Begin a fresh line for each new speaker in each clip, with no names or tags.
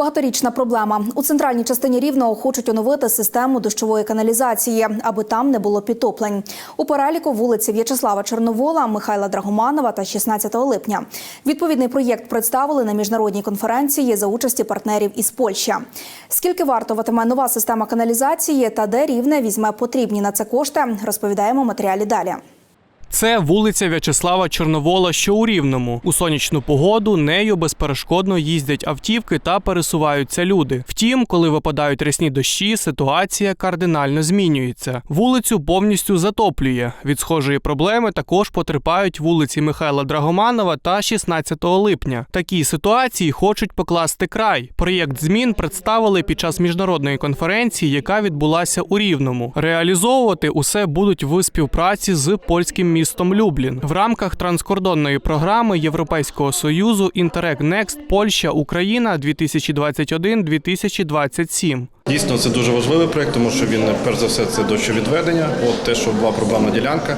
Багаторічна проблема у центральній частині рівного хочуть оновити систему дощової каналізації, аби там не було підтоплень. У переліку вулиці В'ячеслава Чорновола, Михайла Драгоманова та 16 липня. Відповідний проєкт представили на міжнародній конференції за участі партнерів із Польщі. Скільки вартуватиме нова система каналізації та де рівне візьме потрібні на це кошти, розповідаємо матеріалі далі.
Це вулиця В'ячеслава Чорновола, що у Рівному. У сонячну погоду нею безперешкодно їздять автівки та пересуваються люди. Втім, коли випадають рясні дощі, ситуація кардинально змінюється. Вулицю повністю затоплює. Від схожої проблеми також потерпають вулиці Михайла Драгоманова та 16 липня. Такій ситуації хочуть покласти край. Проєкт змін представили під час міжнародної конференції, яка відбулася у Рівному. Реалізовувати усе будуть в співпраці з польським містом Люблін в рамках транскордонної програми Європейського союзу Інтерег Next Польща Україна 2021-2027.
Дійсно, це дуже важливий проект, тому що він перш за все це дощовідведення. От те, що була проблемна ділянка,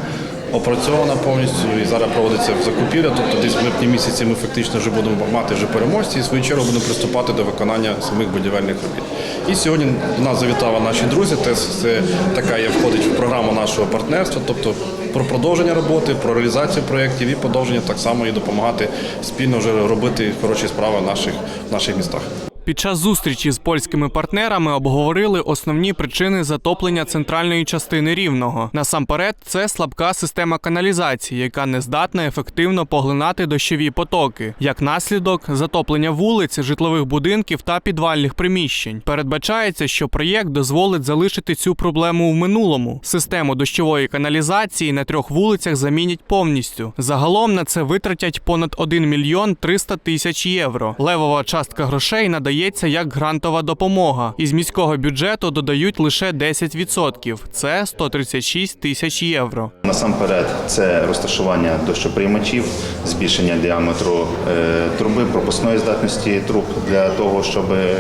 опрацьована повністю і зараз проводиться закупівля. Тобто десь в липні місяці ми фактично вже будемо мати вже переможці і в свою чергу будемо приступати до виконання самих будівельних робіт. І сьогодні до нас завітали наші друзі. Це така є входить в програму нашого партнерства, тобто про продовження роботи, про реалізацію проєктів і продовження так само і допомагати спільно вже робити хороші справи в наших, в наших містах.
Під час зустрічі з польськими партнерами обговорили основні причини затоплення центральної частини рівного. Насамперед, це слабка система каналізації, яка не здатна ефективно поглинати дощові потоки. Як наслідок, затоплення вулиць, житлових будинків та підвальних приміщень. Передбачається, що проєкт дозволить залишити цю проблему в минулому. Систему дощової каналізації на трьох вулицях замінять повністю. Загалом на це витратять понад 1 мільйон 300 тисяч євро. Левова частка грошей надається як грантова допомога. Із міського бюджету додають лише 10%. Це 136 тисяч євро.
Насамперед, це розташування дощоприймачів, збільшення діаметру е, труби, пропускної здатності труб для того, щоб е,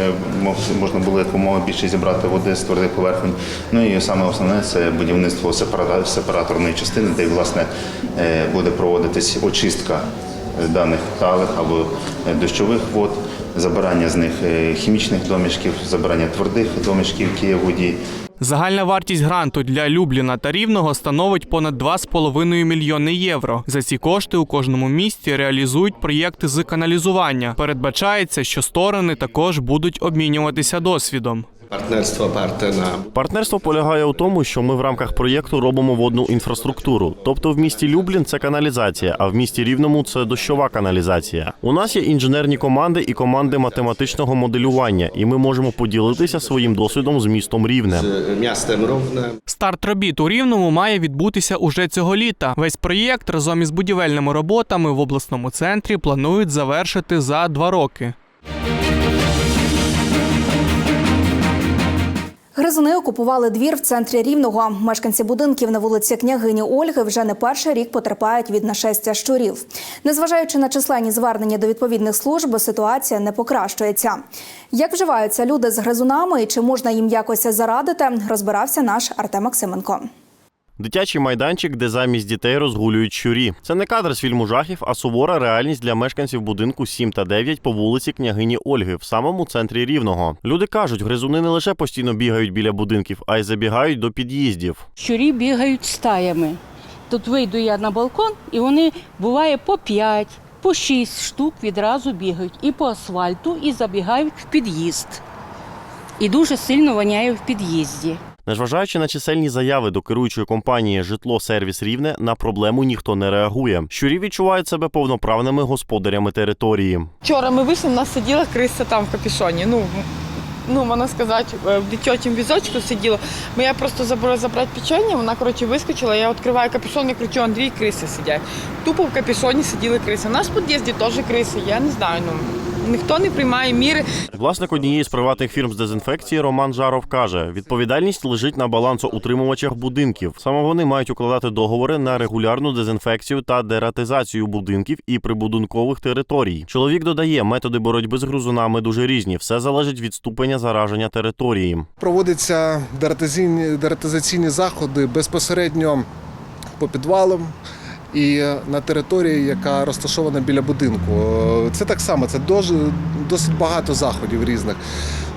можна було якомога більше зібрати води з твердих поверхень. Ну і саме основне це будівництво сепараторної частини, де власне е, буде проводитись очистка даних талих або дощових вод, забирання з них е, хімічних домішків, забирання твердих домішків, які є в воді.
Загальна вартість гранту для Любліна та Рівного становить понад 2,5 мільйони євро. За ці кошти у кожному місті реалізують проєкти з каналізування. Передбачається, що сторони також будуть обмінюватися досвідом.
Партнерство парте на
Партнерство полягає у тому, що ми в рамках проєкту робимо водну інфраструктуру. Тобто в місті Люблін це каналізація, а в місті Рівному це дощова каналізація. У нас є інженерні команди і команди математичного моделювання, і ми можемо поділитися своїм досвідом з містом Рівнем.
z miastem
Старт робіт у Рівному має відбутися уже цього літа. Весь проєкт разом із будівельними роботами в обласному центрі планують завершити за два роки.
Гризуни окупували двір в центрі Рівного. Мешканці будинків на вулиці княгині Ольги вже не перший рік потерпають від нашестя щурів. Незважаючи на численні звернення до відповідних служб, ситуація не покращується. Як вживаються люди з гризунами і чи можна їм якось зарадити, розбирався наш Артем Максименко.
Дитячий майданчик, де замість дітей розгулюють щурі. Це не кадр з фільму жахів, а сувора реальність для мешканців будинку 7 та 9 по вулиці княгині Ольги в самому центрі Рівного. Люди кажуть, гризуни не лише постійно бігають біля будинків, а й забігають до під'їздів.
щурі бігають стаями. Тут вийду я на балкон, і вони буває по 5, по 6 штук відразу бігають і по асфальту, і забігають в під'їзд. І дуже сильно воняє в під'їзді.
Незважаючи на чисельні заяви до керуючої компанії Житло Сервіс Рівне, на проблему ніхто не реагує. Щурі відчувають себе повноправними господарями території.
Вчора ми вийшли, у нас сиділа криса там в капюшоні. Ну, ну можна сказати, в дитячому візочку сиділа. Бо я просто забула забрати печення, вона коротше вискочила, я відкриваю капюшон і кричу, Андрій, криси сидять. Тупо в капюшоні сиділи криси. У нас в під'їзді теж криси, я не знаю. Ну, ніхто не приймає міри.
Власник однієї з приватних фірм з дезінфекції Роман Жаров каже: відповідальність лежить на балансоутримувачах будинків. Саме вони мають укладати договори на регулярну дезінфекцію та дератизацію будинків і прибудинкових територій. Чоловік додає, методи боротьби з грузунами дуже різні. Все залежить від ступеня зараження території.
Проводяться дератизаційні, дератизаційні заходи безпосередньо по підвалам і на території, яка розташована біля будинку. Це так само, це досить багато заходів різних.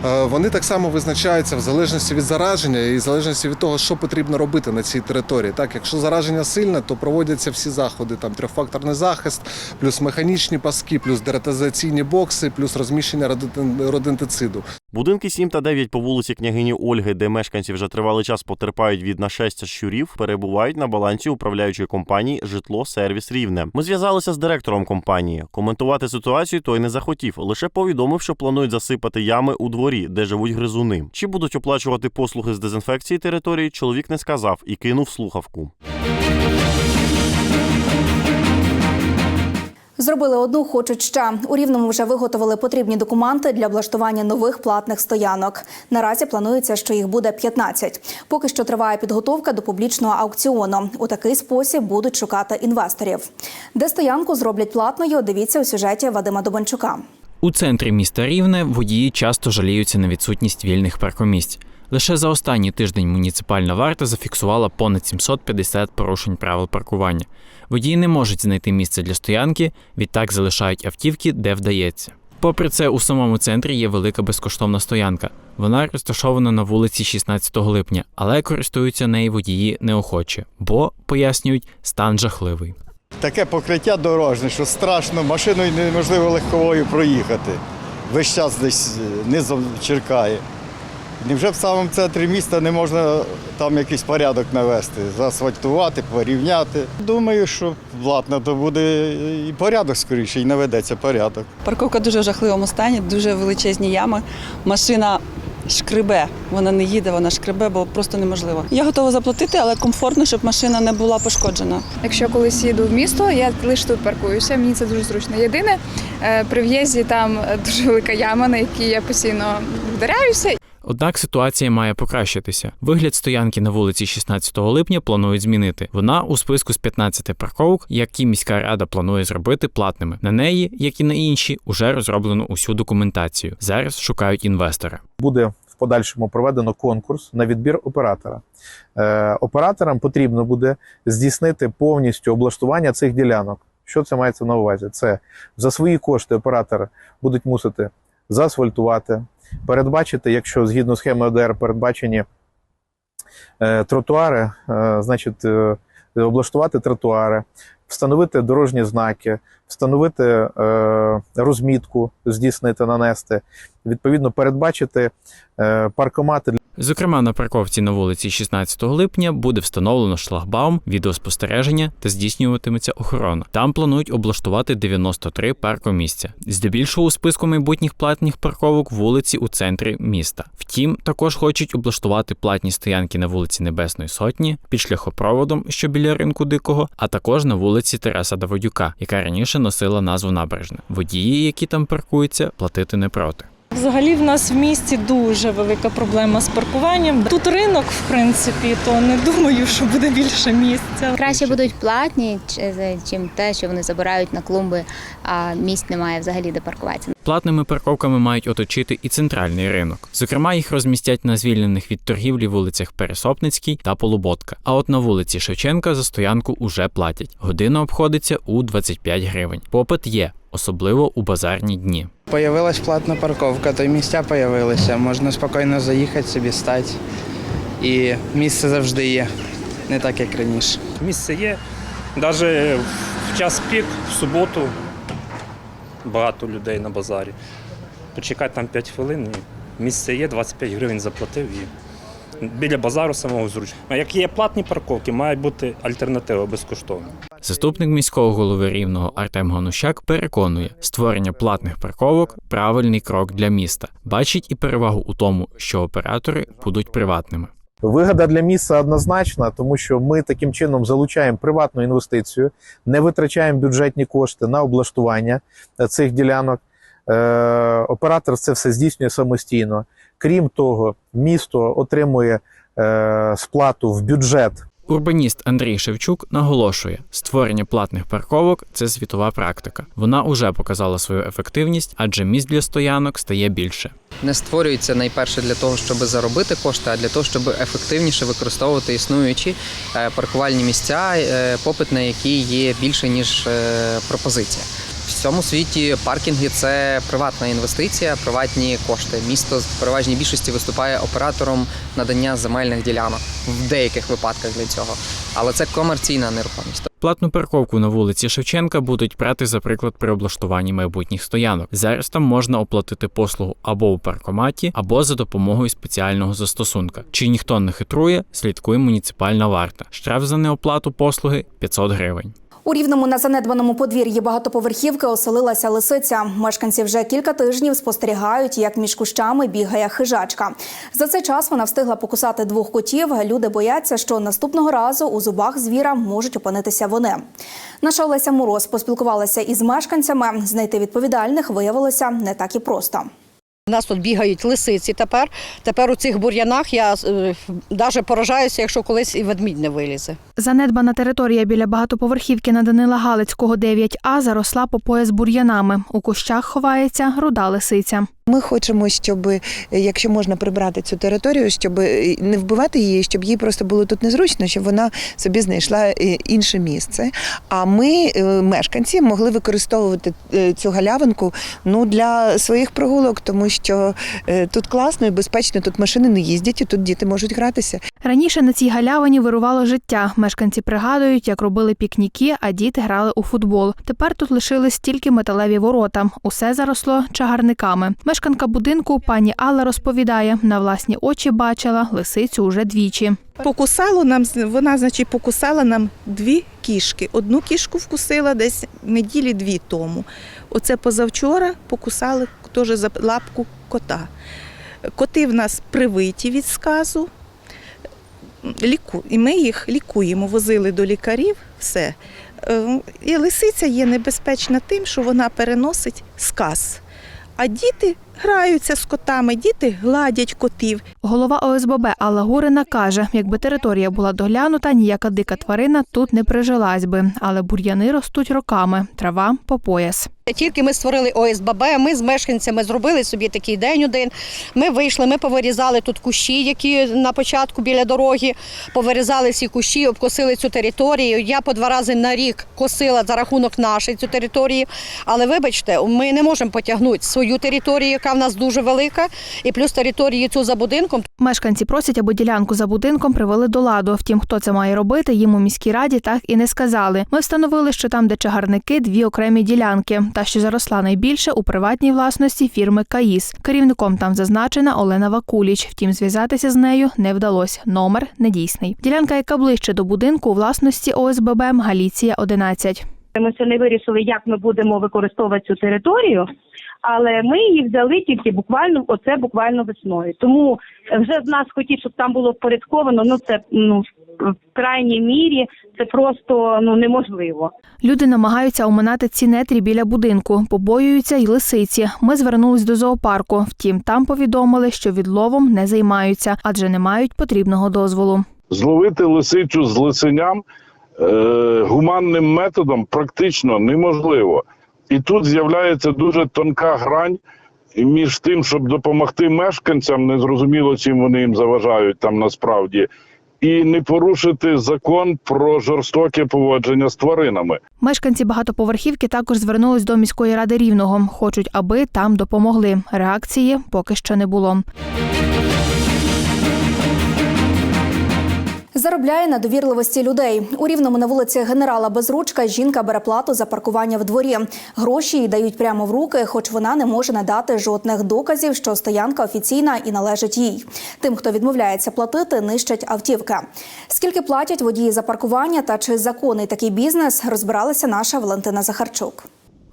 Е, Вони так само визначаються в залежності від зараження і в залежності від того, що потрібно робити на цій території. Так, якщо зараження сильне, то проводяться всі заходи, там трьохфакторний захист, плюс механічні паски, плюс дератизаційні бокси, плюс розміщення родинтициду.
Будинки 7 та 9 по вулиці княгині Ольги, де мешканці вже тривалий час потерпають від нашестя щурів, перебувають на балансі управляючої компанії Житло Сервіс Рівне. Ми зв'язалися з директором компанії. Коментувати ситуацію той не захотів, лише повідомив, що планують засипати ями у дворі, де живуть гризуни. Чи будуть оплачувати послуги з дезінфекції території, чоловік не сказав і кинув слухавку.
Зробили одну, хочуть ще. У Рівному вже виготовили потрібні документи для облаштування нових платних стоянок. Наразі планується, що їх буде 15. Поки що триває підготовка до публічного аукціону. У такий спосіб будуть шукати інвесторів. Де стоянку зроблять платною, дивіться у сюжеті Вадима Добанчука.
У центрі міста Рівне водії часто жаліються на відсутність вільних паркомісць. Лише за останній тиждень муніципальна варта зафіксувала понад 750 порушень правил паркування. Водії не можуть знайти місце для стоянки, відтак залишають автівки, де вдається. Попри це, у самому центрі є велика безкоштовна стоянка. Вона розташована на вулиці 16 липня, але користуються нею водії неохоче, бо пояснюють, стан жахливий.
Таке покриття дорожне, що страшно, машиною неможливо легковою проїхати. Весь час десь е, низом черкає. Невже в самому центрі міста не можна там якийсь порядок навести, заасфальтувати, порівняти? Думаю, що платно, то буде і порядок скоріше, і наведеться порядок.
Парковка дуже в жахливому стані, дуже величезні ями. Машина шкребе, вона не їде, вона шкребе, бо просто неможливо. Я готова заплатити, але комфортно, щоб машина не була пошкоджена.
Якщо колись їду в місто, я лише тут паркуюся. Мені це дуже зручно. Єдине, е, при в'їзді там дуже велика яма, на якій я постійно вдаряюся.
Однак ситуація має покращитися. Вигляд стоянки на вулиці 16 липня планують змінити. Вона у списку з 15 парковок, які міська рада планує зробити платними. На неї, як і на інші, уже розроблено усю документацію. Зараз шукають інвестора.
буде в подальшому проведено конкурс на відбір оператора. Е, операторам потрібно буде здійснити повністю облаштування цих ділянок. Що це мається на увазі? Це за свої кошти оператори будуть мусити заасфальтувати, передбачити, якщо згідно схеми ОДР передбачені е, тротуари, е, значить, е, облаштувати тротуари, встановити дорожні знаки, встановити е, розмітку, здійснити, нанести, відповідно, передбачити е, паркомати
Зокрема, на парковці на вулиці 16 липня буде встановлено шлагбаум, відеоспостереження та здійснюватиметься охорона. Там планують облаштувати 93 паркомісця. Здебільшого у списку майбутніх платних парковок вулиці у центрі міста. Втім, також хочуть облаштувати платні стоянки на вулиці Небесної Сотні під шляхопроводом, що біля ринку дикого, а також на вулиці Тараса Давидюка, яка раніше носила назву набережна. Водії, які там паркуються, платити не проти.
Взагалі в нас в місті дуже велика проблема з паркуванням. Тут ринок, в принципі, то не думаю, що буде більше місця.
Краще будуть платні, чим те, що вони забирають на клумби, а місць немає взагалі де паркуватися.
Платними парковками мають оточити і центральний ринок. Зокрема, їх розмістять на звільнених від торгівлі вулицях Пересопницькій та Полуботка. А от на вулиці Шевченка за стоянку уже платять. Година обходиться у 25 гривень. Попит є, особливо у базарні дні.
Появилась платна парковка, то й місця появилися. Можна спокійно заїхати собі стати. І місце завжди є, не так як раніше.
Місце є. Навіть в час пік, в суботу, багато людей на базарі. Почекати там 5 хвилин, місце є, 25 гривень заплатив і біля базару самого зручно. Як є платні парковки, має бути альтернатива безкоштовна.
Заступник міського голови рівного Артем Ганущак переконує, створення платних парковок правильний крок для міста. Бачить і перевагу у тому, що оператори будуть приватними.
Вигода для міста однозначна, тому що ми таким чином залучаємо приватну інвестицію, не витрачаємо бюджетні кошти на облаштування е, цих ділянок. Е, оператор це все здійснює самостійно. Крім того, місто отримує е, сплату в бюджет
Урбаніст Андрій Шевчук наголошує, створення платних парковок це світова практика. Вона уже показала свою ефективність, адже місць для стоянок стає більше.
не створюється найперше для того, щоб заробити кошти, а для того, щоб ефективніше використовувати існуючі е, паркувальні місця, е, попит на які є більше ніж е, пропозиція. В цьому світі паркінги це приватна інвестиція, приватні кошти. Місто в переважній більшості виступає оператором надання земельних ділянок в деяких випадках для цього, але це комерційна нерухомість.
Платну парковку на вулиці Шевченка будуть брати за приклад при облаштуванні майбутніх стоянок. Зараз там можна оплатити послугу або у паркоматі, або за допомогою спеціального застосунка. Чи ніхто не хитрує, слідкує муніципальна варта. Штраф за неоплату послуги 500 гривень.
У рівному на занедбаному подвір'ї багатоповерхівки оселилася лисиця. Мешканці вже кілька тижнів спостерігають, як між кущами бігає хижачка. За цей час вона встигла покусати двох котів. Люди бояться, що наступного разу у зубах звіра можуть опинитися вони. Наша Олеся Мороз поспілкувалася із мешканцями. Знайти відповідальних виявилося не так і просто.
У нас тут бігають лисиці тепер. Тепер у цих бур'янах я навіть поражаюся, якщо колись і ведмідь не вилізе.
Занедбана територія біля багатоповерхівки на Данила Галицького 9А заросла по пояс бур'янами. У кущах ховається руда лисиця.
Ми хочемо, щоб е, якщо можна прибрати цю територію, щоб е, не вбивати її, щоб їй просто було тут незручно, щоб вона собі знайшла е, інше місце. А ми, мешканці, могли використовувати цю галявинку ну для своїх прогулок, тому що тут класно і безпечно, тут машини не їздять, і тут діти можуть гратися.
Раніше на цій галявині вирувало життя. Мешканці пригадують, як робили пікніки, а діти грали у футбол. Тепер тут лишились тільки металеві ворота. Усе заросло чагарниками. Мешканка будинку пані Алла розповідає, на власні очі бачила лисицю уже двічі.
Покусало нам, вона, значить, покусала нам дві кішки. Одну кішку вкусила десь неділі дві тому. Оце позавчора покусали теж за лапку кота. Коти в нас привиті від сказу. Ліку... І ми їх лікуємо, возили до лікарів, все. Е, І лисиця є небезпечна тим, що вона переносить сказ. А діти граються з котами, діти гладять котів.
Голова ОСББ Алла Гурина каже, якби територія була доглянута, ніяка дика тварина тут не прижилась би, але бур'яни ростуть роками, трава по пояс.
Тільки ми створили ОСББ, ми з мешканцями зробили собі такий день один. Ми вийшли, ми повирізали тут кущі, які на початку біля дороги, повирізали всі кущі, обкосили цю територію. Я по два рази на рік косила за рахунок нашої цю територію. Але вибачте, ми не можемо потягнути свою територію, яка в нас дуже велика, і плюс територію цю за будинком.
Мешканці просять, аби ділянку за будинком привели до ладу. Втім, хто це має робити, їм у міській раді так і не сказали. Ми встановили, що там, де чагарники, дві окремі ділянки. Та що заросла найбільше у приватній власності фірми Каїс. Керівником там зазначена Олена Вакуліч. Втім, зв'язатися з нею не вдалося. Номер недійсний. Ділянка, яка ближче до будинку, у власності ОСББ Галіція 11.
Ми ще не вирішили, як ми будемо використовувати цю територію, але ми її взяли тільки буквально оце буквально весною. Тому вже з нас хотіть, щоб там було впорядковано. Ну це ну в крайній мірі це просто ну неможливо.
Люди намагаються оминати ці нетрі біля будинку, побоюються й лисиці. Ми звернулись до зоопарку. Втім, там повідомили, що відловом не займаються, адже не мають потрібного дозволу.
Зловити лисицю з лисеням е, гуманним методом практично неможливо. І тут з'являється дуже тонка грань між тим, щоб допомогти мешканцям, незрозуміло, чим вони їм заважають там насправді, і не порушити закон про жорстоке поводження з тваринами.
Мешканці багатоповерхівки також звернулись до міської ради рівного. Хочуть, аби там допомогли. Реакції поки що не було.
Заробляє на довірливості людей. У рівному на вулиці генерала Безручка жінка бере плату за паркування в дворі. Гроші їй дають прямо в руки, хоч вона не може надати жодних доказів, що стоянка офіційна і належить їй. Тим, хто відмовляється платити, нищать автівки. Скільки платять водії за паркування та чи законний такий бізнес, розбиралася наша Валентина Захарчук.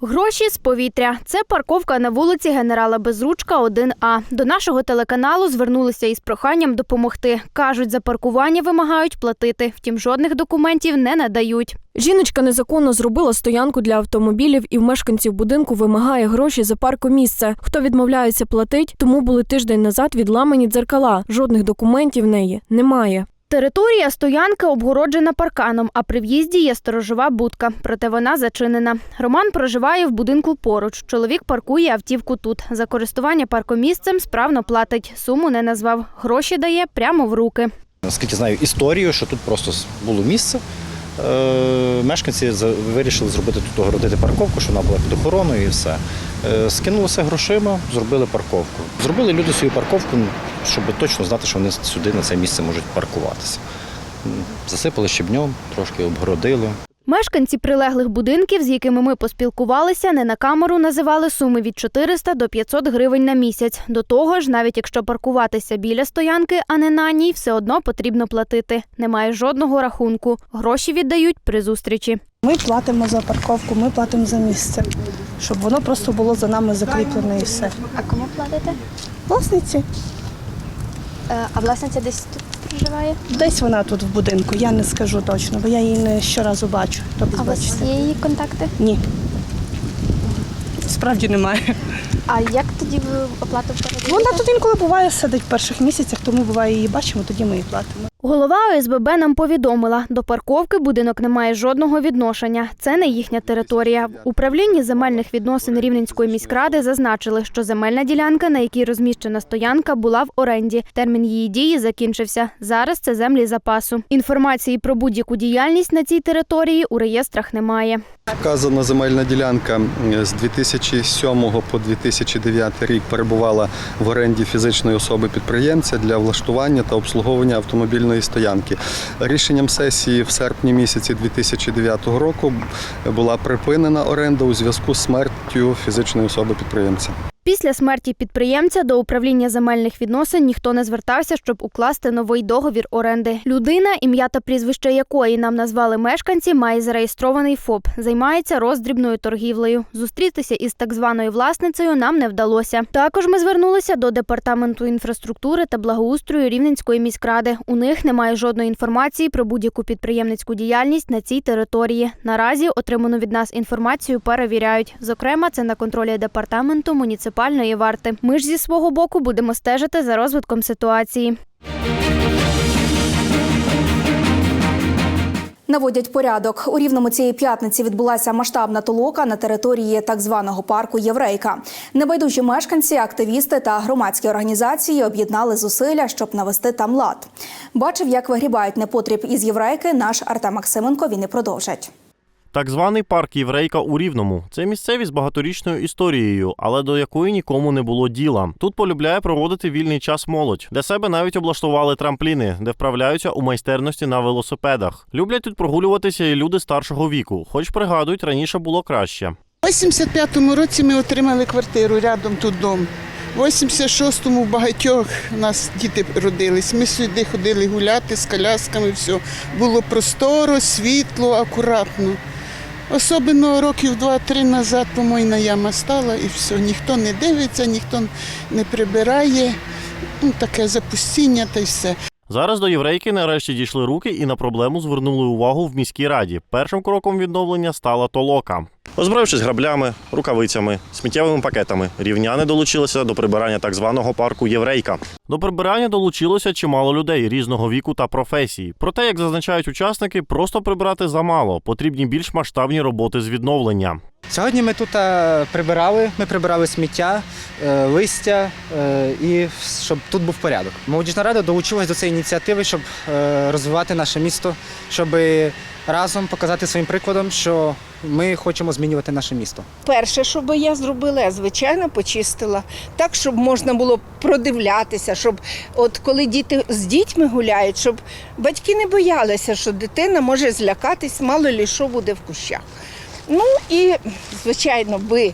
Гроші з повітря. Це парковка на вулиці генерала Безручка, 1А. До нашого телеканалу звернулися із проханням допомогти. Кажуть, за паркування вимагають платити, втім жодних документів не надають.
Жіночка незаконно зробила стоянку для автомобілів і в мешканців будинку вимагає гроші за паркомісце. Хто відмовляється платить, тому були тиждень назад відламані дзеркала. Жодних документів в неї немає.
Територія стоянки обгороджена парканом, а при в'їзді є сторожова будка, проте вона зачинена. Роман проживає в будинку поруч. Чоловік паркує автівку тут. За користування паркомісцем справно платить. Суму не назвав. Гроші дає прямо в руки.
Наскільки знаю історію, що тут просто було місце. Е, Мешканці вирішили зробити тут огородити парковку, що вона була під охороною і все. Скинулися Скинулося грошима, зробили парковку. Зробили люди свою парковку, щоб точно знати, що вони сюди на це місце можуть паркуватися. Засипали щебнем, трошки обгородили.
Мешканці прилеглих будинків, з якими ми поспілкувалися, не на камеру називали суми від 400 до 500 гривень на місяць. До того ж, навіть якщо паркуватися біля стоянки, а не на ній, все одно потрібно платити. Немає жодного рахунку. Гроші віддають при зустрічі.
Ми платимо за парковку, ми платимо за місце, щоб воно просто було за нами закріплене і все.
А кому платите?
Власниці.
А власниця десь тут проживає?
Десь вона тут в будинку, я не скажу точно, бо я її не щоразу бачу. Тобто,
А у вас є її контакти?
Ні. Справді немає.
А як тоді ви оплату передаєте?
Вона тут інколи буває сидить в перших місяцях, тому буває її бачимо, тоді ми її платимо.
Голова ОСББ нам повідомила, до парковки будинок не має жодного відношення. Це не їхня територія. В управлінні земельних відносин Рівненської міськради зазначили, що земельна ділянка, на якій розміщена стоянка, була в оренді. Термін її дії закінчився. Зараз це землі запасу. Інформації про будь-яку діяльність на цій території у реєстрах немає.
Вказана земельна ділянка е, з 2007 по 2009 рік перебувала в оренді фізичної особи підприємця для влаштування та обслуговування автомобільної стоянки. Рішенням сесії в серпні місяці 2009 року була припинена оренда у зв'язку з смертю фізичної особи підприємця.
Після смерті підприємця до управління земельних відносин ніхто не звертався, щоб укласти новий договір оренди. Людина, ім'я та прізвище якої нам назвали мешканці, має зареєстрований ФОП, займається роздрібною торгівлею. Зустрітися із так званою власницею нам не вдалося. Також ми звернулися до департаменту інфраструктури та благоустрою Рівненської міськради. У них немає жодної інформації про будь-яку підприємницьку діяльність на цій території. Наразі отриману від нас інформацію перевіряють. Зокрема, це на контролі департаменту муніципальної варти. Ми ж зі свого боку будемо стежити за розвитком ситуації.
Наводять порядок. У рівному цієї п'ятниці відбулася масштабна толока на території так званого парку Єврейка. Небайдужі мешканці, активісти та громадські організації об'єднали зусилля, щоб навести там лад. Бачив, як вигрібають непотріб із єврейки. Наш Артем Максименко. Він і продовжить.
Так званий парк Єврейка у Рівному. Це місцевість з багаторічною історією, але до якої нікому не було діла. Тут полюбляє проводити вільний час молодь. Для себе навіть облаштували трампліни, де вправляються у майстерності на велосипедах. Люблять тут прогулюватися і люди старшого віку, хоч пригадують, раніше було краще.
У 85-му році ми отримали квартиру рядом тут дом. В 86-му багатьох у нас діти родились. Ми сюди ходили гуляти з колясками, все. Було просторо, світло, акуратно. Особливо років два-три назад помойна яма стала і все. Ніхто не дивиться, ніхто не прибирає. Ну, таке запустіння та й все.
Зараз до єврейки нарешті дійшли руки і на проблему звернули увагу в міській раді. Першим кроком відновлення стала толока. Озброївшись граблями, рукавицями, сміттєвими пакетами, рівняни долучилися до прибирання так званого парку Єврейка. До прибирання долучилося чимало людей різного віку та професій. Проте, як зазначають учасники, просто прибирати замало. Потрібні більш масштабні роботи з відновлення.
Сьогодні ми тут е, прибирали, ми прибирали сміття, е, листя е, і щоб тут був порядок. Молодіжна рада долучилась до цієї ініціативи, щоб розвивати наше місто, щоб разом показати своїм прикладом, що ми хочемо змінювати наше місто.
Перше, що би я зробила, я звичайно почистила так, щоб можна було продивлятися, щоб от коли діти з дітьми гуляють, щоб батьки не боялися, що дитина може злякатись, мало лі що буде в кущах. Ну і звичайно, би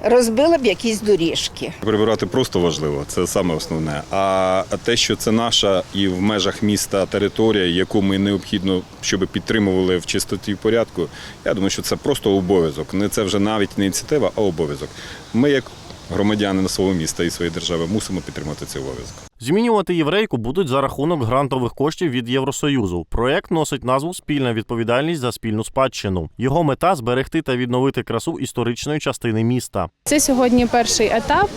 розбила б якісь доріжки.
Прибирати просто важливо, це саме основне. А те, що це наша і в межах міста територія, яку ми необхідно, щоб підтримували в чистоті і порядку, я думаю, що це просто обов'язок. Не це вже навіть не ініціатива, а обов'язок. Ми, як громадяни свого міста і своєї держави, мусимо підтримати цей обов'язок.
Змінювати єврейку будуть за рахунок грантових коштів від Євросоюзу. Проект носить назву Спільна відповідальність за спільну спадщину. Його мета зберегти та відновити красу історичної частини міста.
Це сьогодні перший етап.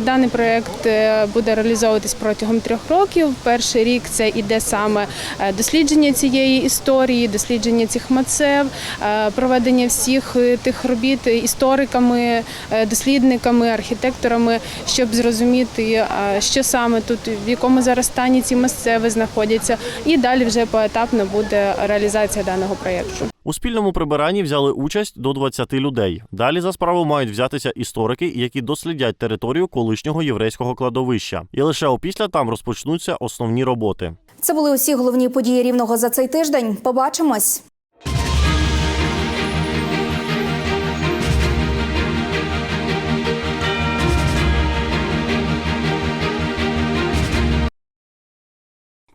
Даний проект е, буде реалізовуватись протягом трьох років. Перший рік це іде саме е, дослідження цієї історії, дослідження цих мацев, е, проведення всіх тих робіт істориками, дослідниками, архітекторами, щоб зрозуміти, що саме тут, в якому зараз стані ці місцеви знаходяться. І далі вже поетапно буде реалізація даного проєкту.
У спільному прибиранні взяли участь до 20 людей. Далі за справу мають взятися історики, які дослідять територію колишнього єврейського кладовища. І лише опісля там розпочнуться основні роботи.
Це були усі головні події рівного за цей тиждень. Побачимось.